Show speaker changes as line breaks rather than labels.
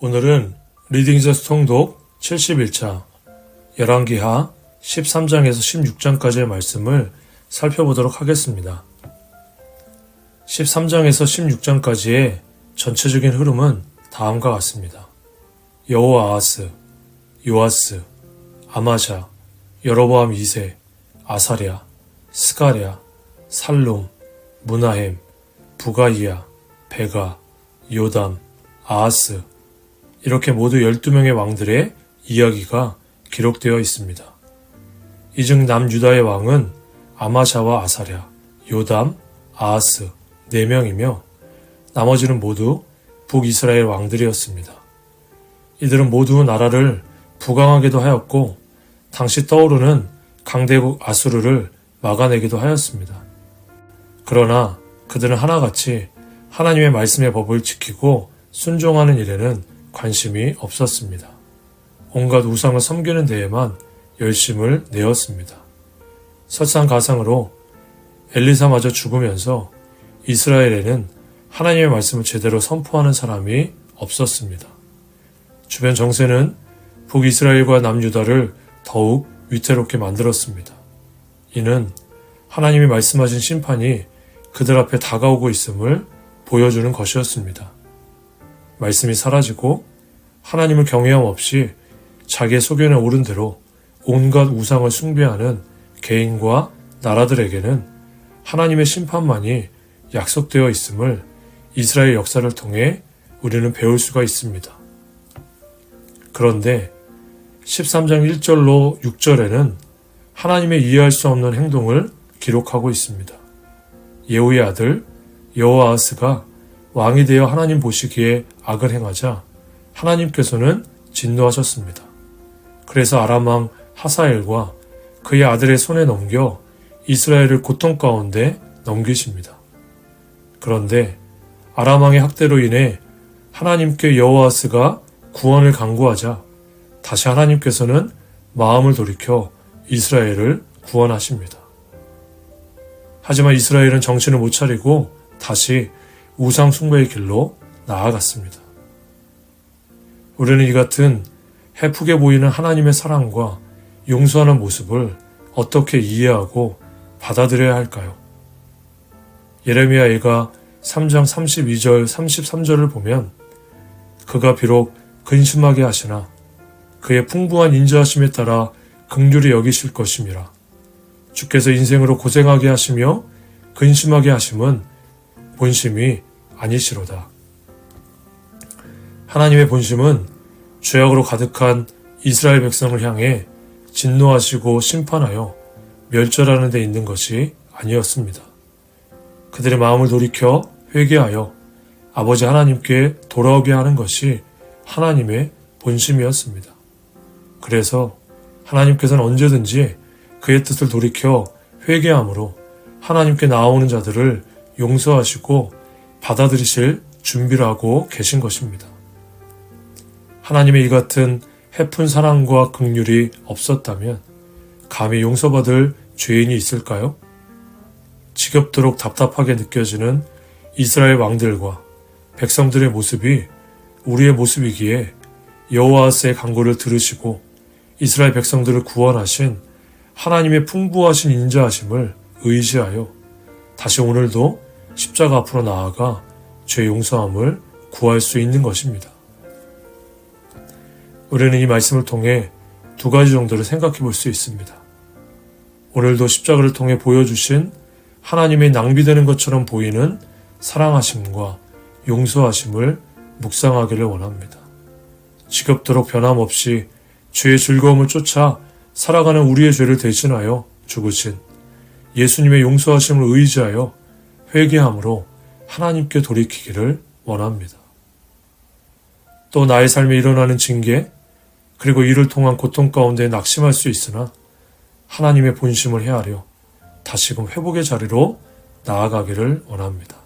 오늘은 리딩 자 통독 71차 열왕기하 13장에서 16장까지의 말씀을 살펴보도록 하겠습니다. 13장에서 16장까지의 전체적인 흐름은 다음과 같습니다. 여호 아하스, 요아스, 아마샤, 여로보암 2세, 아사랴, 스가랴, 살룸, 무나헴, 부가이야, 베가, 요담, 아하스 이렇게 모두 12명의 왕들의 이야기가 기록되어 있습니다. 이중 남유다의 왕은 아마샤와 아사랴, 요담, 아하스 4명이며 나머지는 모두 북이스라엘 왕들이었습니다. 이들은 모두 나라를 부강하게도 하였고 당시 떠오르는 강대국 아수르를 막아내기도 하였습니다. 그러나 그들은 하나같이 하나님의 말씀의 법을 지키고 순종하는 일에는 관심이 없었습니다. 온갖 우상을 섬기는 데에만 열심을 내었습니다. 설상가상으로 엘리사마저 죽으면서 이스라엘에는 하나님의 말씀을 제대로 선포하는 사람이 없었습니다. 주변 정세는 북이스라엘과 남유다를 더욱 위태롭게 만들었습니다. 이는 하나님이 말씀하신 심판이 그들 앞에 다가오고 있음을 보여주는 것이었습니다. 말씀이 사라지고 하나님을 경외함 없이 자기의 소견에 오른 대로 온갖 우상을 숭배하는 개인과 나라들에게는 하나님의 심판만이 약속되어 있음을 이스라엘 역사를 통해 우리는 배울 수가 있습니다. 그런데 13장 1절로 6절에는 하나님의 이해할 수 없는 행동을 기록하고 있습니다. 예후의 아들 여호아스가 왕이 되어 하나님 보시기에 악을 행하자 하나님께서는 진노하셨습니다. 그래서 아람왕 하사엘과 그의 아들의 손에 넘겨 이스라엘을 고통 가운데 넘기십니다. 그런데 아람왕의 학대로 인해 하나님께 여호아스가 구원을 강구하자 다시 하나님께서는 마음을 돌이켜 이스라엘을 구원하십니다. 하지만 이스라엘은 정신을 못 차리고 다시 우상 숭배의 길로 나아갔습니다. 우리는 이 같은 해프게 보이는 하나님의 사랑과 용서하는 모습을 어떻게 이해하고 받아들여야 할까요? 예레미야애가 3장 32절 33절을 보면 그가 비록 근심하게 하시나 그의 풍부한 인자하심에 따라 긍휼히 여기실 것임이라. 주께서 인생으로 고생하게 하시며 근심하게 하심은 본심이 아니시로다. 하나님의 본심은 죄악으로 가득한 이스라엘 백성을 향해 진노하시고 심판하여 멸절하는 데 있는 것이 아니었습니다. 그들의 마음을 돌이켜 회개하여 아버지 하나님께 돌아오게 하는 것이 하나님의 본심이었습니다. 그래서 하나님께서는 언제든지 그의 뜻을 돌이켜 회개함으로 하나님께 나오는 자들을 용서하시고 받아들이실 준비를 하고 계신 것입니다. 하나님의 이 같은 해픈 사랑과 긍휼이 없었다면 감히 용서받을 죄인이 있을까요? 지겹도록 답답하게 느껴지는 이스라엘 왕들과 백성들의 모습이 우리의 모습이기에 여호와스의 강구를 들으시고 이스라엘 백성들을 구원하신 하나님의 풍부하신 인자하심을 의지하여 다시 오늘도 십자가 앞으로 나아가 죄 용서함을 구할 수 있는 것입니다. 우리는 이 말씀을 통해 두 가지 정도를 생각해 볼 수 있습니다. 오늘도 십자가를 통해 보여주신 하나님의 낭비되는 것처럼 보이는 사랑하심과 용서하심을 묵상하기를 원합니다. 지겹도록 변함없이 죄의 즐거움을 쫓아 살아가는 우리의 죄를 대신하여 죽으신 예수님의 용서하심을 의지하여 회개함으로 하나님께 돌이키기를 원합니다. 또 나의 삶에 일어나는 징계, 그리고 이를 통한 고통 가운데 낙심할 수 있으나 하나님의 본심을 헤아려 다시금 회복의 자리로 나아가기를 원합니다.